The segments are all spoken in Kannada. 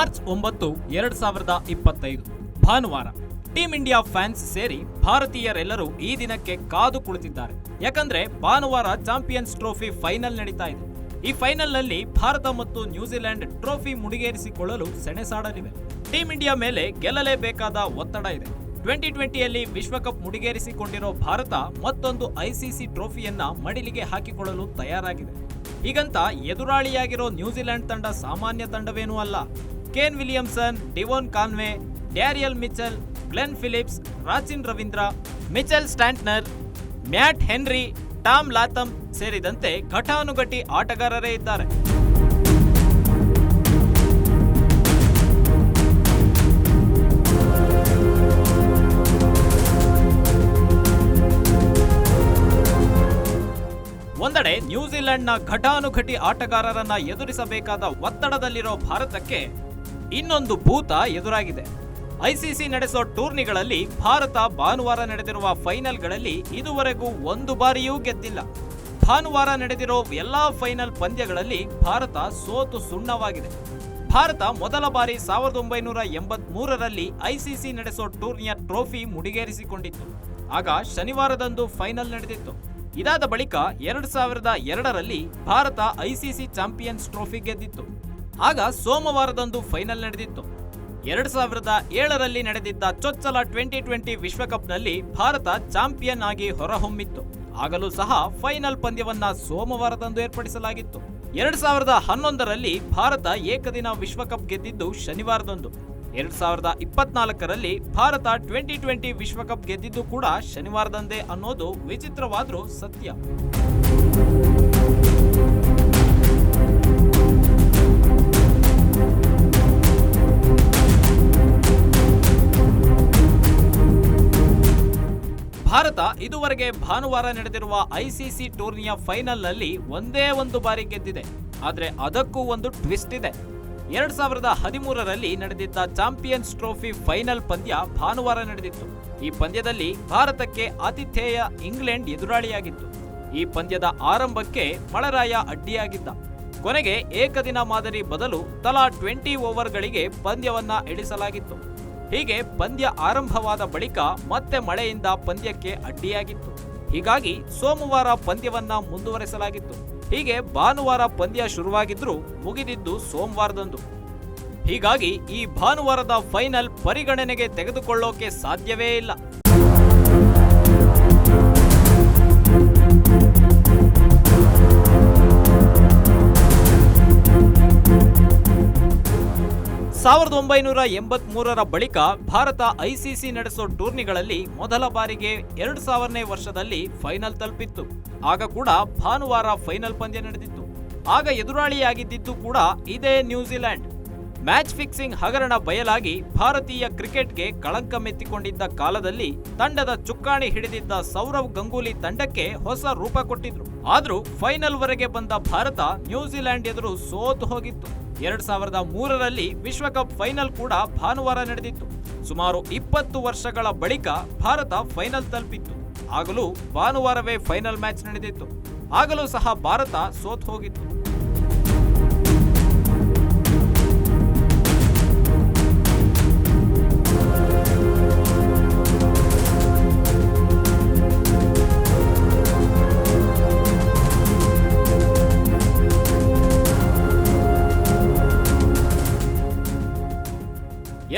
ಮಾರ್ಚ್ ಒಂಬತ್ತು, ಎರಡ್ ಸಾವಿರದ ಇಪ್ಪತ್ತೈದು. ಭಾನುವಾರ ಟೀಂ ಇಂಡಿಯಾ ಫ್ಯಾನ್ಸ್ ಸೇರಿ ಭಾರತೀಯರೆಲ್ಲರೂ ಈ ದಿನಕ್ಕೆ ಕಾದು ಕುಳಿತಿದ್ದಾರೆ. ಯಾಕಂದ್ರೆ ಭಾನುವಾರ ಚಾಂಪಿಯನ್ಸ್ ಟ್ರೋಫಿ ಫೈನಲ್ ನಡೀತಾ ಇದೆ. ಈ ಫೈನಲ್ನಲ್ಲಿ ಭಾರತ ಮತ್ತು ನ್ಯೂಜಿಲೆಂಡ್ ಟ್ರೋಫಿ ಮುಡಿಗೇರಿಸಿಕೊಳ್ಳಲು ಸೆಣೆಸಾಡಲಿವೆ. ಟೀಂ ಇಂಡಿಯಾ ಮೇಲೆ ಗೆಲ್ಲಲೇಬೇಕಾದ ಒತ್ತಡ ಇದೆ. ಟ್ವೆಂಟಿ ಟ್ವೆಂಟಿಯಲ್ಲಿ ವಿಶ್ವಕಪ್ ಮುಡಿಗೇರಿಸಿಕೊಂಡಿರೋ ಭಾರತ ಮತ್ತೊಂದು ಐಸಿಸಿ ಟ್ರೋಫಿಯನ್ನ ಮಡಿಲಿಗೆ ಹಾಕಿಕೊಳ್ಳಲು ತಯಾರಾಗಿದೆ. ಹೀಗಂತ ಎದುರಾಳಿಯಾಗಿರೋ ನ್ಯೂಜಿಲೆಂಡ್ ತಂಡ ಸಾಮಾನ್ಯ ತಂಡವೇನೂ ಅಲ್ಲ. Kane Williamson Devon Conway Daryl Mitchell Glenn Phillips Rachin Ravindra Mitchell Santner Matt Henry Tom Latham ಸೇರಿದಂತೆ ಘಟಾನುಘಟಿ ಆಟಗಾರರೇ ಇದ್ದಾರೆ. ಒಂದೆಡೆ ನ್ಯೂಜಿಲೆಂಡ್ನ ಘಟಾನುಘಟಿ ಆಟಗಾರರನ್ನ ಎದುರಿಸಬೇಕಾದ ಒತ್ತಡದಲ್ಲಿರೋ ಭಾರತಕ್ಕೆ ಇನ್ನೊಂದು ಭೂತ ಎದುರಾಗಿದೆ. ಐಸಿಸಿ ನಡೆಸೋ ಟೂರ್ನಿಗಳಲ್ಲಿ ಭಾರತ ಭಾನುವಾರ ನಡೆದಿರುವ ಫೈನಲ್ಗಳಲ್ಲಿ ಇದುವರೆಗೂ ಒಂದು ಬಾರಿಯೂ ಗೆದ್ದಿಲ್ಲ. ಭಾನುವಾರ ನಡೆದಿರೋ ಎಲ್ಲಾ ಫೈನಲ್ ಪಂದ್ಯಗಳಲ್ಲಿ ಭಾರತ ಸೋತು ಸುಣ್ಣವಾಗಿದೆ. ಭಾರತ ಮೊದಲ ಬಾರಿ ಸಾವಿರದ ಒಂಬೈನೂರ ಎಂಬತ್ ಮೂರರಲ್ಲಿ ಐಸಿಸಿ ನಡೆಸೋ ಟೂರ್ನಿಯ ಟ್ರೋಫಿ ಮುಡಿಗೇರಿಸಿಕೊಂಡಿತ್ತು. ಆಗ ಶನಿವಾರದಂದು ಫೈನಲ್ ನಡೆದಿತ್ತು. ಇದಾದ ಬಳಿಕ ಎರಡು ಸಾವಿರದ ಎರಡರಲ್ಲಿ ಭಾರತ ಐಸಿಸಿ ಚಾಂಪಿಯನ್ಸ್ ಟ್ರೋಫಿ ಗೆದ್ದಿತ್ತು. ಆಗ ಸೋಮವಾರದಂದು ಫೈನಲ್ ನಡೆದಿತ್ತು. ಎರಡ್ ಸಾವಿರದ ಏಳರಲ್ಲಿ ನಡೆದಿದ್ದ ಚೊಚ್ಚಲ ಟ್ವೆಂಟಿ ಟ್ವೆಂಟಿ ವಿಶ್ವಕಪ್ನಲ್ಲಿ ಭಾರತ ಚಾಂಪಿಯನ್ ಆಗಿ ಹೊರಹೊಮ್ಮಿತ್ತು. ಆಗಲೂ ಸಹ ಫೈನಲ್ ಪಂದ್ಯವನ್ನ ಸೋಮವಾರದಂದು ಏರ್ಪಡಿಸಲಾಗಿತ್ತು. ಎರಡ್ ಸಾವಿರದ ಹನ್ನೊಂದರಲ್ಲಿ ಭಾರತ ಏಕದಿನ ವಿಶ್ವಕಪ್ ಗೆದ್ದಿದ್ದು ಶನಿವಾರದಂದು. ಎರಡ್ ಸಾವಿರದ ಇಪ್ಪತ್ನಾಲ್ಕರಲ್ಲಿ ಭಾರತ ಟ್ವೆಂಟಿ ಟ್ವೆಂಟಿ ವಿಶ್ವಕಪ್ ಗೆದ್ದಿದ್ದು ಕೂಡ ಶನಿವಾರದಂದೇ ಅನ್ನೋದು ವಿಚಿತ್ರವಾದರೂ ಸತ್ಯ. ಇದುವರೆಗೆ ಭಾನುವಾರ ನಡೆದಿರುವ ಐಸಿಸಿ ಟೂರ್ನಿಯ ಫೈನಲ್ನಲ್ಲಿ ಒಂದೇ ಒಂದು ಬಾರಿ ಗೆದ್ದಿದೆ. ಆದರೆ ಅದಕ್ಕೂ ಒಂದು ಟ್ವಿಸ್ಟ್ ಇದೆ. ಎರಡ್ ಸಾವಿರದ ಹದಿಮೂರರಲ್ಲಿ ನಡೆದಿದ್ದ ಚಾಂಪಿಯನ್ಸ್ ಟ್ರೋಫಿ ಫೈನಲ್ ಪಂದ್ಯ ಭಾನುವಾರ ನಡೆದಿತ್ತು. ಈ ಪಂದ್ಯದಲ್ಲಿ ಭಾರತಕ್ಕೆ ಆತಿಥೇಯ ಇಂಗ್ಲೆಂಡ್ ಎದುರಾಳಿಯಾಗಿತ್ತು. ಈ ಪಂದ್ಯದ ಆರಂಭಕ್ಕೆ ಮಳರಾಯ ಅಡ್ಡಿಯಾಗಿದ್ದ. ಕೊನೆಗೆ ಏಕದಿನ ಮಾದರಿ ಬದಲು ತಲಾ ಟ್ವೆಂಟಿ ಓವರ್ಗಳಿಗೆ ಪಂದ್ಯವನ್ನ ಇಳಿಸಲಾಗಿತ್ತು ಹೀಗೆ ಪಂದ್ಯ ಆರಂಭವಾದ ಬಳಿಕ ಮತ್ತೆ ಮಳೆಯಿಂದ ಪಂದ್ಯಕ್ಕೆ ಅಡ್ಡಿಯಾಗಿತ್ತು. ಹೀಗಾಗಿ ಸೋಮವಾರ ಪಂದ್ಯವನ್ನ ಮುಂದುವರೆಸಲಾಗಿತ್ತು. ಹೀಗೆ ಭಾನುವಾರ ಪಂದ್ಯ ಶುರುವಾಗಿದ್ರೂ ಮುಗಿದಿದ್ದು ಸೋಮವಾರದಂದು. ಹೀಗಾಗಿ ಈ ಭಾನುವಾರದ ಫೈನಲ್ ಪರಿಗಣನೆಗೆ ತೆಗೆದುಕೊಳ್ಳೋಕೆ ಸಾಧ್ಯವೇ ಇಲ್ಲ. ಸಾವಿರದ ಒಂಬೈನೂರ ಎಂಬತ್ ಮೂರರ ಬಳಿಕ ಭಾರತ ಐಸಿಸಿ ನಡೆಸೋ ಟೂರ್ನಿಗಳಲ್ಲಿ ಮೊದಲ ಬಾರಿಗೆ ಎರಡು ಸಾವಿರನೇ ವರ್ಷದಲ್ಲಿ ಫೈನಲ್ ತಲುಪಿತ್ತು. ಆಗ ಕೂಡ ಭಾನುವಾರ ಫೈನಲ್ ಪಂದ್ಯ ನಡೆದಿತ್ತು. ಆಗ ಎದುರಾಳಿಯಾಗಿದ್ದಿದ್ದು ಕೂಡ ಇದೇ ನ್ಯೂಜಿಲೆಂಡ್. ಮ್ಯಾಚ್ ಫಿಕ್ಸಿಂಗ್ ಹಗರಣ ಬಯಲಾಗಿ ಭಾರತೀಯ ಕ್ರಿಕೆಟ್ಗೆ ಕಳಂಕ ಮೆತ್ತಿಕೊಂಡಿದ್ದ ಕಾಲದಲ್ಲಿ ತಂಡದ ಚುಕ್ಕಾಣಿ ಹಿಡಿದಿದ್ದ ಸೌರವ್ ಗಂಗೂಲಿ ತಂಡಕ್ಕೆ ಹೊಸ ರೂಪ ಕೊಟ್ಟಿದ್ರು. ಆದ್ರೂ ಫೈನಲ್ ವರೆಗೆ ಬಂದ ಭಾರತ ನ್ಯೂಜಿಲೆಂಡ್ ಎದುರು ಸೋತು ಹೋಗಿತ್ತು. ಎರಡ್ ಸಾವಿರದ ಮೂರರಲ್ಲಿ ವಿಶ್ವಕಪ್ ಫೈನಲ್ ಕೂಡ ಭಾನುವಾರ ನಡೆದಿತ್ತು. ಸುಮಾರು ಇಪ್ಪತ್ತು ವರ್ಷಗಳ ಬಳಿಕ ಭಾರತ ಫೈನಲ್ ತಲುಪಿತ್ತು. ಆಗಲೂ ಭಾನುವಾರವೇ ಫೈನಲ್ ಮ್ಯಾಚ್ ನಡೆದಿತ್ತು. ಆಗಲೂ ಸಹ ಭಾರತ ಸೋತ್ ಹೋಗಿತ್ತು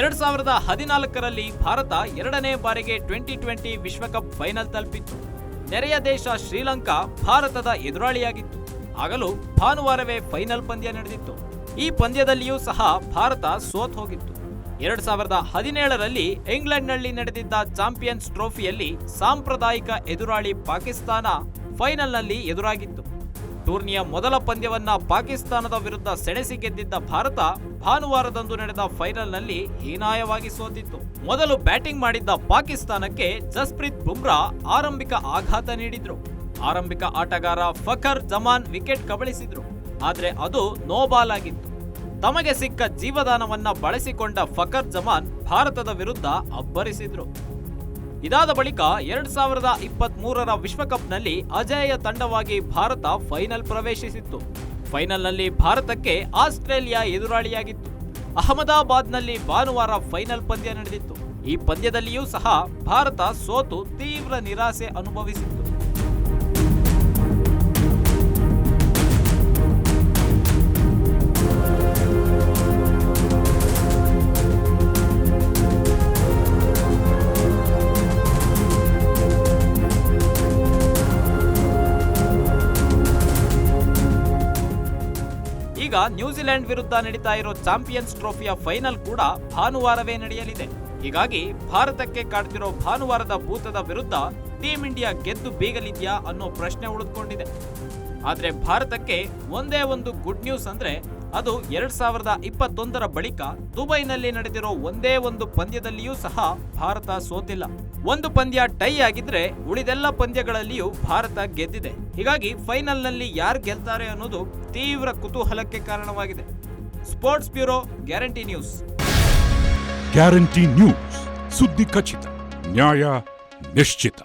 ಎರಡ್ ಸಾವಿರದ ಹದಿನಾಲ್ಕರಲ್ಲಿ ಭಾರತ ಎರಡನೇ ಬಾರಿಗೆ ಟ್ವೆಂಟಿ ಟ್ವೆಂಟಿ ವಿಶ್ವಕಪ್ ಫೈನಲ್ ತಲುಪಿತ್ತು. ನೆರೆಯ ದೇಶ ಶ್ರೀಲಂಕಾ ಭಾರತದ ಎದುರಾಳಿಯಾಗಿತ್ತು. ಆಗಲೂ ಭಾನುವಾರವೇ ಫೈನಲ್ ಪಂದ್ಯ ನಡೆದಿತ್ತು. ಈ ಪಂದ್ಯದಲ್ಲಿಯೂ ಸಹ ಭಾರತ ಸೋತ್ ಹೋಗಿತ್ತು. ಎರಡ್ ಸಾವಿರದ ಹದಿನೇಳರಲ್ಲಿ ಇಂಗ್ಲೆಂಡ್ನಲ್ಲಿ ನಡೆದಿದ್ದ ಚಾಂಪಿಯನ್ಸ್ ಟ್ರೋಫಿಯಲ್ಲಿ ಸಾಂಪ್ರದಾಯಿಕ ಎದುರಾಳಿ ಪಾಕಿಸ್ತಾನ ಫೈನಲ್ನಲ್ಲಿ ಎದುರಾಗಿತ್ತು. ಟೂರ್ನಿಯ ಮೊದಲ ಪಂದ್ಯವನ್ನ ಪಾಕಿಸ್ತಾನದ ವಿರುದ್ಧ ಸೆಣಸಿ ಗೆದ್ದಿದ್ದ ಭಾರತ ಭಾನುವಾರದಂದು ನಡೆದ ಫೈನಲ್ನಲ್ಲಿ ಹೀನಾಯವಾಗಿ ಸೋತಿತ್ತು. ಮೊದಲು ಬ್ಯಾಟಿಂಗ್ ಮಾಡಿದ್ದ ಪಾಕಿಸ್ತಾನಕ್ಕೆ ಜಸ್ಪ್ರೀತ್ ಬುಮ್ರಾ ಆರಂಭಿಕ ಆಘಾತ ನೀಡಿದ್ರು. ಆರಂಭಿಕ ಆಟಗಾರ ಫಖರ್ ಜಮಾನ್ ವಿಕೆಟ್ ಕಬಳಿಸಿದ್ರು. ಆದರೆ ಅದು ನೋಬಾಲ್ ಆಗಿತ್ತು. ತಮಗೆ ಸಿಕ್ಕ ಜೀವದಾನವನ್ನ ಬಳಸಿಕೊಂಡ ಫಖರ್ ಜಮಾನ್ ಭಾರತದ ವಿರುದ್ಧ ಅಬ್ಬರಿಸಿದ್ರು. ಇದಾದ ಬಳಿಕ ಎರಡ್ ಸಾವಿರದ ಇಪ್ಪತ್ತ್ ಮೂರರ ವಿಶ್ವಕಪ್ನಲ್ಲಿ ಅಜೇಯ ತಂಡವಾಗಿ ಭಾರತ ಫೈನಲ್ ಪ್ರವೇಶಿಸಿತ್ತು. ಫೈನಲ್ನಲ್ಲಿ ಭಾರತಕ್ಕೆ ಆಸ್ಟ್ರೇಲಿಯಾ ಎದುರಾಳಿಯಾಗಿತ್ತು. ಅಹಮದಾಬಾದ್ನಲ್ಲಿ ಭಾನುವಾರ ಫೈನಲ್ ಪಂದ್ಯ ನಡೆದಿತ್ತು. ಈ ಪಂದ್ಯದಲ್ಲಿಯೂ ಸಹ ಭಾರತ ಸೋತು ತೀವ್ರ ನಿರಾಸೆ ಅನುಭವಿಸಿತ್ತು. ಈಗ ನ್ಯೂಜಿಲೆಂಡ್ ವಿರುದ್ಧ ನಡೀತಾ ಇರೋ ಚಾಂಪಿಯನ್ಸ್ ಟ್ರೋಫಿಯ ಫೈನಲ್ ಕೂಡ ಭಾನುವಾರವೇ ನಡೆಯಲಿದೆ. ಹೀಗಾಗಿ ಭಾರತಕ್ಕೆ ಕಾಡ್ತಿರೋ ಭಾನುವಾರದ ಭೂತದ ವಿರುದ್ಧ ಟೀಂ ಇಂಡಿಯಾ ಗೆದ್ದು ಬೀಗಲಿದ್ಯಾ ಅನ್ನೋ ಪ್ರಶ್ನೆ ಉಳಿದುಕೊಂಡಿದೆ. ಆದ್ರೆ ಭಾರತಕ್ಕೆ ಒಂದೇ ಒಂದು ಗುಡ್ ನ್ಯೂಸ್ ಅಂದ್ರೆ ಅದು ಎರಡ್ ಸಾವಿರದ ಇಪ್ಪತ್ತೊಂದರ ಬಳಿಕ ದುಬೈನಲ್ಲಿ ನಡೆದಿರೋ ಒಂದೇ ಒಂದು ಪಂದ್ಯದಲ್ಲಿಯೂ ಸಹ ಭಾರತ ಸೋತಿಲ್ಲ. ಒಂದು ಪಂದ್ಯ ಟೈ ಆಗಿದ್ರೆ ಉಳಿದೆಲ್ಲ ಪಂದ್ಯಗಳಲ್ಲಿಯೂ ಭಾರತ ಗೆದ್ದಿದೆ. ಹೀಗಾಗಿ ಫೈನಲ್ನಲ್ಲಿ ಯಾರು ಗೆಲ್ತಾರೆ ಅನ್ನೋದು ತೀವ್ರ ಕುತೂಹಲಕ್ಕೆ ಕಾರಣವಾಗಿದೆ. Sports bureau, guarantee news. Guarantee news. ಸುದ್ದಿ ಖಚಿತ, ನ್ಯಾಯ ನಿಶ್ಚಿತ.